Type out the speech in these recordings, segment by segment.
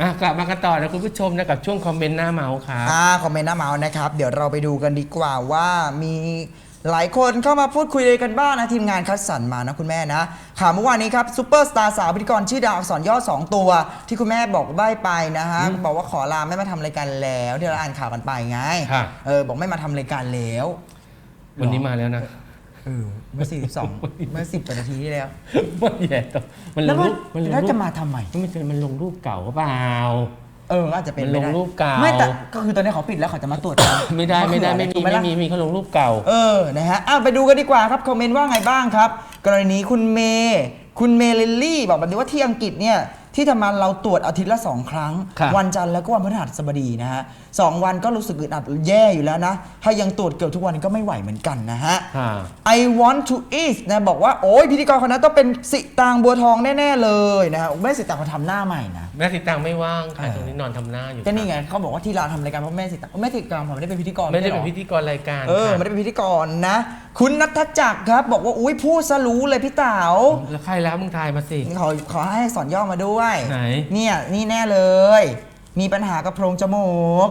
อะกลับมากันต่อนะคุณผู้ชมนะกับช่วงคอมเมนต์หน้าเมาส์ครับ อ่าคอมเมนต์หน้าเมาส์นะครับ เดี๋ยวเราไปดูกันดีกว่าว่ามีหลายคนเข้ามาพูดคุยกันบ้างนะ ทีมงานคัดสรรมานะคุณแม่นะข่าวเมื่อวานนี้ครับซูเปอร์สตาร์สาวพิธีกรชื่อดังอักษรย่อ 2 ตัว ที่คุณแม่บอกใบ้ไปนะฮะบอกว่าขอลาไม่มาทำรายการแล้วที่เราอ่านข่าวกันไปไงค่ะ เออบอกไม่มาทำรายการแล้ว วันนี้มาแล้วนะเออเมื่อ 42 เมื่อ 10กว่านาทีที่แล้วไม่แย่ต่อมันลแล้วงมันรูปมันลงแล้วรูจะปมาทำไมไม่ใช่มันลงรูปเก่าหรือเปล่า เอออาจจะเป็นมันไปลงได้รูปเก่า ไม่แต่ก็คือตอนนี้เขาปิดแล้วเขาจะมาตรวจกันไม่ได้ไม่ได้เขาไม่คือมีอะรถูกหไม่ล่ะ มีมีเขาลงรูปเก่า เออ นะฮะอะไปดูกันดีกว่าครับ คอมเมนต์ว่าไงบ้างครับ กรณีนี้คุณเมย์คุณเมลิลลี่ บอกแบบนี้ว่าที่อังกฤษเนี่ย ที่ทำงานเราตรวจอาทิตย์ละ2ครั้ง ครับวันจันทร์แล้วก็วันพฤหัสบดีนะฮะสองวันก็รู้สึกอึดอัดแย่อยู่แล้วนะ ถ้ายังตรวจเกือบทุกวันก็ไม่ไหวเหมือนกันนะฮะค่ะ I want to eat นะบอกว่าโอ้ยพิธีกรคนนั้นต้องเป็นสิตางบัวทองแน่ ๆ เลยนะฮะแม่สิตางเขาทำหน้าใหม่นะ แม่สิตังไม่ว่างค่ะเออตรงนี้นอนทำหน้าอยู่ก็นี่ไงเขาบอกว่าที่ร้านทำรายการเพราะแม่สิตางแม่สิตางผมไม่ได้เป็นพิธีกรไม่ได้ใช่หรเป็นอพิธีกรรายการเออค่ะ ไม่ได้เป็นพิธีกรนะ คุณนัทจักรครับ บอกว่าอุ้ยพูดซะรู้เลยพี่เต๋าแล้วใครแล้วมึงทายมาสิ ขอขอให้สอนย่อมาด้วยไหน เนี่ยนี่แน่เลย มีปัญหากับโพรงจมูก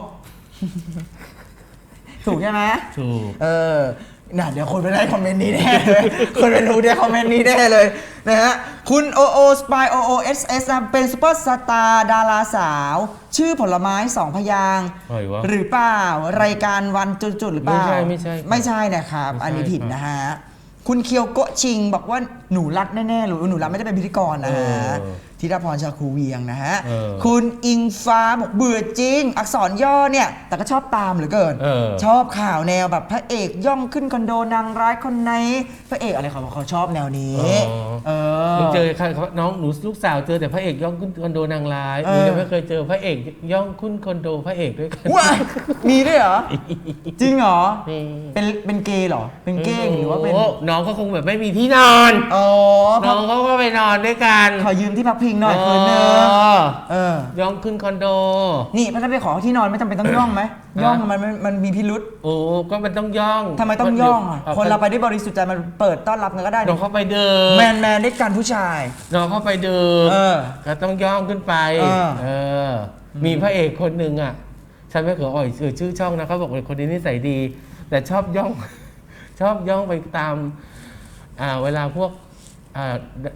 ถูกใช่ไหมถูก เออน่ะเดี๋ยวคนไปได้คอมเมนต์นี้แน่เลย คนไปรู้ได้คอมเมนต์นี้แน่เลยนะฮะคุณโอโอสปายโอโอเอสเอสเป็นซูเปอร์สตาร์ดาราสาว ชื่อผลไม้สองพยางค์อะไรวะ หรือเปล่า รายการวันจุดๆหรือเปล่า ไม่ใช่ไม่ใช่ไม่ใช่นะครับ ไม่ใช่อันนี้ผิดครับ นะฮะ คุณเคียวโกะชิงบอกว่าหนูรัดแน่ๆหรือหนูรัดไม่ได้เป็นพิธีกรนะฮะเออธิดาพรชาคูเวียงนะฮะ เออคุณอิงฟ้าบอกเบื่อจริง อักษรย่อเนี่ย แต่ก็ชอบตามเหลือเกิน เออ ชอบข่าวแนวแบบพระเอกย่องขึ้นคอนโดนางร้ายคนไหน พระเอกอะไรเขาบอกเขาชอบแนวนี้อ๋อเออ มึงเจอใครเขาน้องหนูลูกสาวเจอแต่พระเอกย่องขึ้นคอนโดนางร้ายเอหอนูยังไม่เคยเจอพระเอกย่องขึ้นคอนโดพระเอกด้วยกันว้ายมีด้วยเหรอ จริงเหรอนี่เป็นเป็นเกย์เหรอ เป็นเก้งหรือว่าเป็นโน้องก็คงแบบไม่มีที่นอนอ๋อน้องเขาก็ไปนอนด้วยกันขอยืมที่พักพิงหน่อยคืนนึงเออเออย่องขึ้นคอนโด นี่ถ้าไปขอที่นอนไม่จำเป็นต้องย่องไหมย่องมันมันมันมีพิรุษโอ้ก็มันต้องย่องทำไมต้องย่องอะดี๋ยวคนเราไปด้วยบริสุทธิ์ใจมันเปิดต้อนรับกันก็ได้น้องเข้าไปเดินแมนแมนด้วยกันผู้ชายน้องเข้าไปเดินเออก็ต้องย่องขึ้นไปเออเออ มีพระเอกคนหนึ่งอะฉันไม่ขออ่อยเอ่ยชื่อช่องนะเขาบอกว่าคนนี้นิสัยดี แต่ชอบย่อง ชอบย่องไปตาม อ่า เวลาพวก อ่า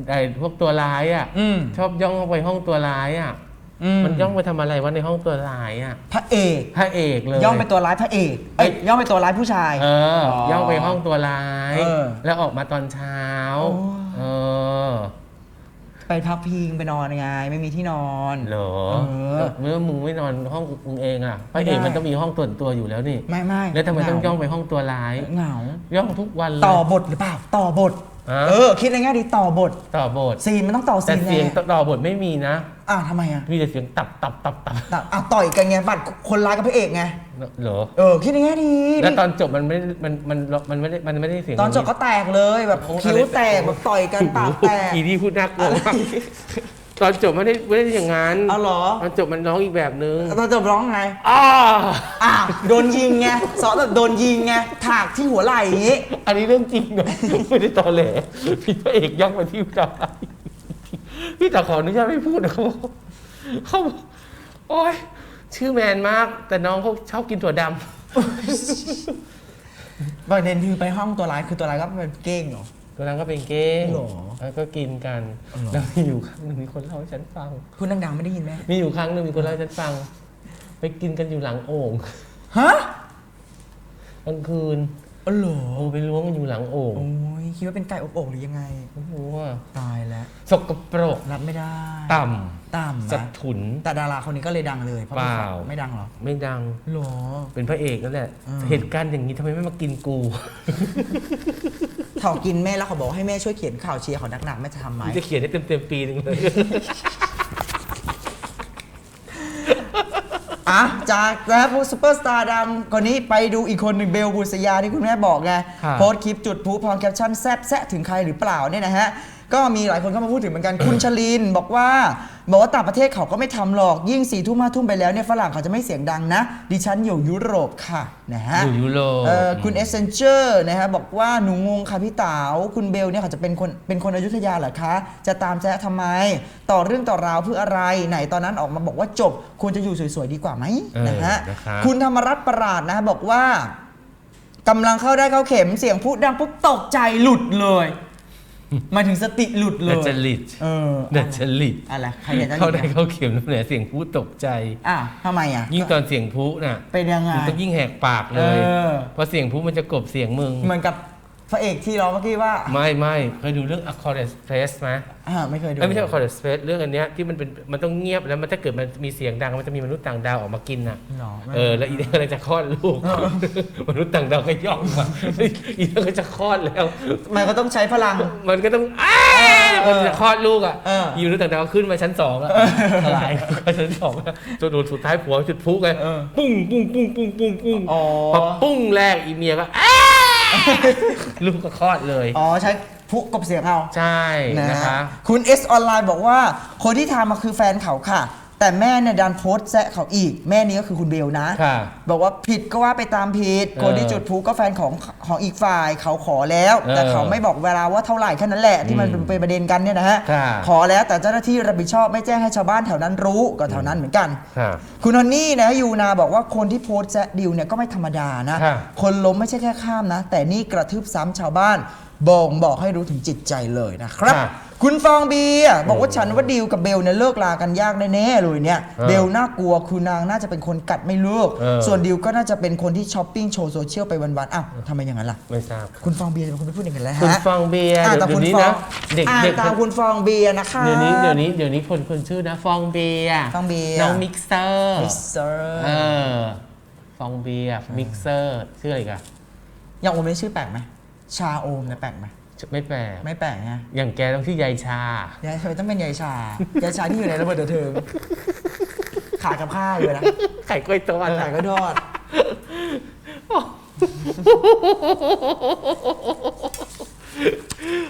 ไอ้พวกตัวร้ายอะอืม ชอบย่องเข้าไปห้องตัวร้ายอะมันย่องไปทำอะไรวะในห้องตัวร้ายอะพระเอกพระเอกเลย ย่องเป็นตัวร้ายพระเอกเอ้ยย่องเป็นตัวร้ายผู้ชาย เอออ๋อย่องไปห้องตัวร้าย เออแล้วออกมาตอนเช้า โอ้ เออไปพักพิงไปนอนไงไม่มีที่นอน เหรอเออเมื่อมึงไม่นอนห้องมึงเองอะพไม่ระได้เอกมันต้องมีห้องส่วนตัวอยู่แล้วนี่ ไม่ไม่แล้วทำไมต้องเหย่องไปห้องตัวร้าย เหงาย่องทุกวันเลยต่อบทหรือเปล่า ต่อบท ฮะเออคิดในแง่ดีต่อบทต่อบทซีนมันต้องต่อแต่ซีนไงเสียงต่อบทไม่มีนะ อะทำไมอะมีแต่เสียงตับตับตับตับแต่อะต่อยกันไงบัตรคนร้ายกับพระเอกไงเหรอ เออคิดในแง่ดีแล้วตอนจบมันไม่ มัน มัน มันไม่ได้ มันไม่ได้เสียงตอนจบก็แตกเลยแบบโอ้คิ้วแตกแบบต่อยกันปากแตก อีนี่พูดน่ากลัวมาก ตอนจบไม่ได้ไม่ได้อย่างนั้นเอาเหรอตอนจบมันร้องอีกแบบนึงตอนจบร้องไงอ้าอ้าวโดนยิงไงสอนแบบโดนยิงไงถากที่หัวไหล่อย่างงี้ อันนี้เรื่องจริงนะไม่ได้ตอแหลพี่พระเอกย่องมาที่พี่ตาพี่ตาขออนุญาตไม่พูดนะเขาบอกเขาบอกโอ๊ยชื่อแมนมาก แต่น้องเขาชอบกินถั่วดประเด็นคือไปห้องตัวร้ายคือตัวร้ายก็เป็นเก้งเหรอำ ตัวนั้นก็เป็นเก้งหรอแล้วก็กินกันอ๋อเหรอ แล้วมีอยู่ครั้งหนึ่งมีคนเล่าให้ฉันฟังพูดดังๆไม่ได้ยินไหมมีอยู่ครั้งหนึ่งมีคนเล่าให้ฉันฟัง ไปกินกันอยู่หลังโอ่งฮะ กลางคืน อ๋อเหรอโอ้ไปล้วงกันอยู่หลังโอ่งโอ้ยคิดว่าเป็นไก่อบโอ่งหรือยังไง โอ้โหว่าตายแล้ว สกปรก รับไม่ได้ต่ต่ำำสะนะถุน แต่ดาราคนนี้ก็เลยดังเลยเพราะเปล่า ไม่ดังเหรอไม่ดัง หรอ เป็นพระเอกนั่นแหละ อืม เหตุการณ์อย่างนี้ทำไมไม่มากินกู เขากินแม่แล้วเขาบอกให้แม่ช่วยเขียนข่าวเชียร์เขาหนักๆแม่จะทำไหม จะเขียนให้เต็มเต็มๆปีหนึ่งเลย อะจากนะผู้ซูเปอร์สตาร์ดังคนนี้ไปดูอีกคนหนึ่งเบลบุษยาที่คุณแม่บอกไง ครับ โพสต์คลิปจุดพลุพร้อมแคปชั่นแซบแซะถึงใครหรือเปล่าเนี่ยนะฮะ ก็มีหลายคนเข้ามาพูดถึงเหมือนกัน คุณชลินบอกว่าบอกว่าต่างประเทศเขาก็ไม่ทำหรอกยิ่งสี่ทุ่มห้าทุ่มไปแล้วเนี่ยฝรั่งเขาจะไม่เสียงดังนะ ดิฉันอยู่ยุโรปค่ะนะฮะอยู่ยุโรป เออคุณเอเซนเจอร์นะฮะบอกว่าหนูงงค่ะพี่เต๋าคุณเบลเนี่ยเขาจะเป็นคนเป็นคนอยุธยาเหรอคะ จะตามแจ๊ะทำไม ต่อเรื่องต่อราวเพื่ออะไรไหนตอนนั้นออกมาบอกว่าจบควรจะอยู่สวยๆดีกว่าไหมเออนะฮะนะครับ คุณธรรมรัตน์ประหลาดนะฮะบอกว่ากำลังเข้าได้เข้าเข็มเสียงพูดดังปุ๊บตกใจหลุดเลย หมายถึงสติหลุดเลดัยจริตเออดัจริตอะไรใครอยากจะเข้าได้หลุดเข้าเข็มแล้วเนี่ยเสียงพูดตกใจ อะทำไมอะยิ่งตอนเสียงพูน่ะเป็นยังไงมึงต้องยิ่งแหกปากเลยเออเพราะเสียงพูมันจะกลบเสียงมึง เหมือนกับพระเอกที่เราเมื่อกี้ว่า ไม่ไม่เคยดูเรื่อง Accord Express ไหมอ่าไม่เคยดู เอ้ยไม่ใช่ Accord Express เรื่องอันเนี้ยที่มันเป็นมันต้องเงียบแล้วมันถ้าเกิดมันมีเสียงดังมันจะมีมนุษย์ต่างดาวออกมากินน่ะหรอไม่เออแล้วอีเด็กกำลังจะคลอดลูก มนุษย์ต่างดาวก็ย่องมาอีเด็กก็จะคลอดแล้ว มันก็ต้องใช้พลัง มันก็ต้องอ้ามันจะคลอดลูกอะเอออยู่ในต่างดาวขึ้นมาชั้นสองอะถลายก็ชั้นสองอะจนโดนสุดท้ายผัวจุดพลุไงเออปุ้งปุ้งปุ้งปุ้งปุ้งปุ้งอ๋อ พอปุ้งแรกอีเมียก็อ้าลูกก็คลอดเลย อ๋อใช้ พุกบเสียงเอาใช่นะนะคะคุณ S ออนไลน์บอกว่า คนที่ทำมาคือแฟนเขาค่ะ แต่แม่เนี่ยดันโพสต์แซะเขาอีก แม่นี้ก็คือคุณเบลนะ ค่ะบอกว่าผิดก็ว่าไปตามผิดเออคนที่จุดพลุก็แฟนของของอีกฝ่าย เขาขอแล้วเออแต่เขาไม่บอกเวลาว่าเท่าไหร่แค่นั้นแหละที่มันอืมเป็นประเด็นกันเนี่ยนะฮะค่ะ ขอแล้วแต่เจ้าหน้าที่รับผิดชอบไม่แจ้งให้ชาวบ้านแถวนั้นรู้ก็เท่านั้นเหมือนกัน ค่ะ คุณฮันนี่นะยูนาบอกว่าคนที่โพสต์แซะดิวเนี่ยก็ไม่ธรรมดานะ ค่ะคนล้มไม่ใช่แค่ข้ามนะ แต่นี่กระทืบซ้ำชาวบ้าน บ่งบอกให้รู้ถึงจิตใจเลยนะครับ ค่ะคุณฟองเบียร์บอกว่าฉันว่าดิวกับเบลเนี่ยเลิกลากันยากแน่ๆเลยเนี่ยเออเบลน่ากลัวคือนางน่าจะเป็นคนกัดไม่เลิกเออ ส่วนดิวก็น่าจะเป็นคนที่ช้อปปิ้งโชว์โซเชียลไปวันๆอ้าวทำไมอย่างนั้นล่ะ ไม่ทราบ คุณฟองเบียร์เป็นคนไปพูดอย่างนั้นแล้วคุณฮะฟองเบียร์อ่านเดี๋ยวตามเดี๋ยคุวณนี้ฟอนะงเด็กอ่านเด็กตามคุณฟองเบียร์นะคะ เดี๋ยวนี้เดี๋ยวนี้เดี๋ยวนี้คนคนชื่อนะ ฟองเบียร์ฟองเบียร์ น้องมิกเซอร์มิสเตอร์เออฟองเบียร์มิกเซอร์ชื่ออะไรกันอย่างโอมนี่ชื่อแปลกไหม ชาโอมเนี่ยแปลกไหมไม่แปลกไม่แปลกนะอย่างแกต้องชื่อยายชายายทำไมต้องเป็นยายชายายชาที่อยู่ในระเบิดเดือดเทิงขากับข้าวเลยนะไข่กล้วยต้อนไข่ก็ทอด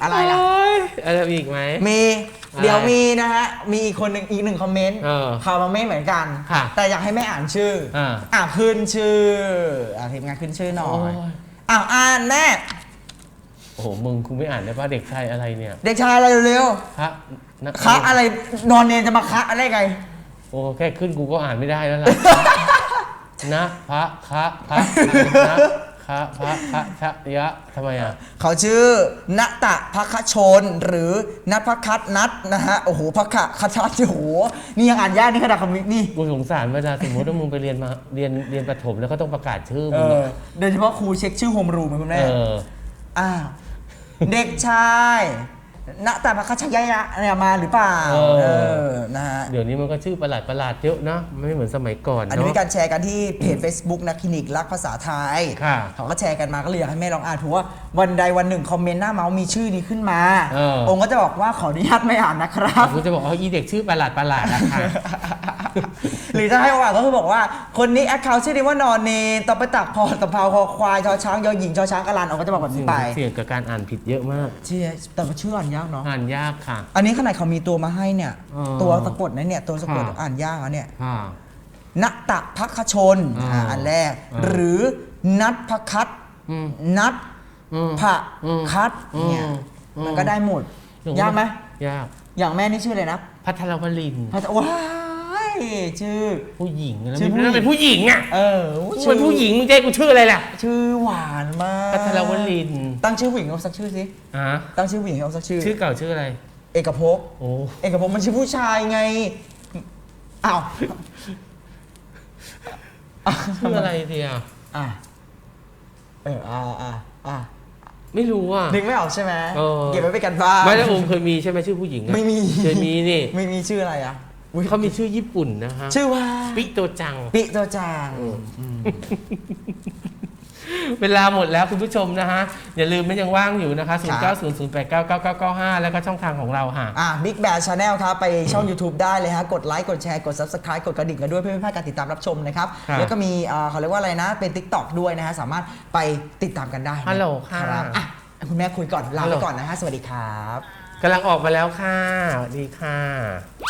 อะไรล่ะโยอะไรมีอีกไหมมีอะไรเดี๋ยวมีนะฮะ มีอีกคนหนึ่งอีกหนึ่งคอมเมนต์เออเขามาไม่เหมือนกันค่ะแต่อยากให้แม่อ่านชื่ออ่าอ่าขึ้นชื่อ อ่าทีมงานขึ้นชื่อหน่อโอ้ยยอ้าวอ่านแม่ โอ้โหมึงคุณไม่อ่านได้ป่ะเด็กชายอะไรเนี่ยเด็กชายอะไรเร็วพระนักๆคะอะไรนอนเนนจะมาคะอะไรไง โอ้แค่ขึ้นกูก็อ่านไม่ได้แล้วล่ะ นะพระคะพระนะคะพระคะชะยะทำไมอะ เขาชื่อณตะพัคชน หรือนัทพัคัตนัทนะฮะโอ้โหพักขะคัทัโอ้โหนี่ยังอ่านยากนี่ขนาดคำนี้นี่กูสงสารเวลาสมมติว่ามึงไปเรียนมาเรียนเรียนประถมแล้วก็ต้องประกาศชื่อเอมึงออะโดยเฉพาะครูเช็คชื่อโฮมรูมไหมคุณแม่เออ อ้าว เด็กชาย ณตะพัคชยะเนี่ยมาหรือเปล่าเอออนะฮะ เดี๋ยวนี้มันก็ชื่อประหลาดประหลาดๆเยอะนะไม่เหมือนสมัยก่อนอันนี้เนาะ มีการแชร์กันที่เพจ Facebook นักคลินิกรักภาษาไทย ค่ะเขาก็แชร์กันมาก็เลยอยากให้แม่ลองอ่านถือว่าวันใดวันหนึ่งคอมเมนต์หน้าเมาส์มีชื่อนี้ขึ้นมา เออ องค์ก็จะบอกว่าขออนุญาตไม่อ่านนะครับกูจะบอกว่าอีเด็กชื่อประหลาดประหลาดอะค่ะหรือจะให้อ่านก็คือบอกว่า คนนี้แอคเคาท์ชื่อนี้ว่านอนเนนต่อไปตักพอตะเภาคอควายชอช้างยอหญิงชอช้างกะลันองค์ก็จะบอกแบบนี้ไปเสี่ยงกับการอ่านผิดเยอะมาก เชี่ยแต่ว่าชื่ออ่านยากเนาะอ่านยากค่ะ อันนี้ขนาดเขามีตัวมาให้เนี่ยอ๋อตัวสะกดนะเนี่ยตัวสะกดค่ะ อ่านยากอะเนี่ยค่ะณตะพักขชนอ่าอ่าอันแรก อ่า หรือนัทพักคัตอืม นัทอืม พะอืมคัตเนี่ยอืม มันก็ได้หมดยากไหม ยาก อย่างแม่นี่ชื่ออะไรนะพัทรวลินพัทว้าย ชื่อ ผู้หญิงนะชื่อผู้หญิงนั่นเป็นผู้หญิงอะเออกูเป็นผู้หญิงมึงจะให้กูชื่ออะไรล่ะชื่อหวานมากพัทรวลินตั้งชื่อผู้หญิงเอาสักชื่อสิอะตั้งชื่อผู้หญิงเอาสักชื่อ ชื่อเก่าชื่ออะไร เอกภพโอ้เอกภพมันชื่อผู้ชายไงอ้าวชื่ออะไรเดียอะเอออ่าอ่าอ่าไม่รู้อะ นึกไม่ออกใช่ไหมเออ เก็บไว้เป็นกันบ้าน ไม่แล้วโอมเคยมีใช่ไหมชื่อผู้หญิงอะไม่มี เคยมีนี่ ไม่มีชื่ออะไรอะอุ๊ย เขามีชื่อญี่ปุ่นนะฮะชื่อว่าปิโตจัง ปิโตจางเวลาหมดแล้วคุณผู้ชมนะฮะ อย่าลืมมันยังว่างอยู่นะคะ 0 9 0 0 8 9 9 9 9 5 แล้วก็ช่องทางของเราค่ะ อะ Big Bad Channel ครับ ไปช่อง YouTube ได้เลยฮะ กดไลค์ กดแชร์ กด Subscribe กดกระดิ่งกันด้วยเพื่อไม่พลาดการติดตามรับชมนะครับ ครับ แล้วก็มีเอ่อเขาเรียกว่าอะไรนะ เป็น TikTok ด้วยนะฮะ สามารถไปติดตามกันได้นะฮัลโหลค่ะรับอะ คุณแม่คุยก่อน ลาฮัลไปโหลก่อนนะฮะ สวัสดีครับ กำลังออกมาแล้วค่ะสวัสดีค่ะ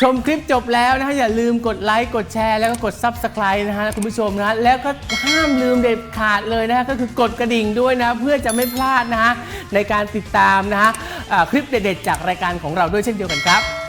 ชมคลิปจบแล้วนะฮะ อย่าลืมกดไลค์ กดแชร์ แล้วก็กด Subscribe นะฮะคุณผู้ชมนะะแล้วก็ห้ามลืมเด็ดขาดเลยนะฮะ ก็คือกดกระดิ่งด้วยนะ เพื่อจะไม่พลาดนะฮะ ในการติดตามนะฮะะคลิปเด็ดๆจากรายการของเราด้วยเช่นเดียวกันครับ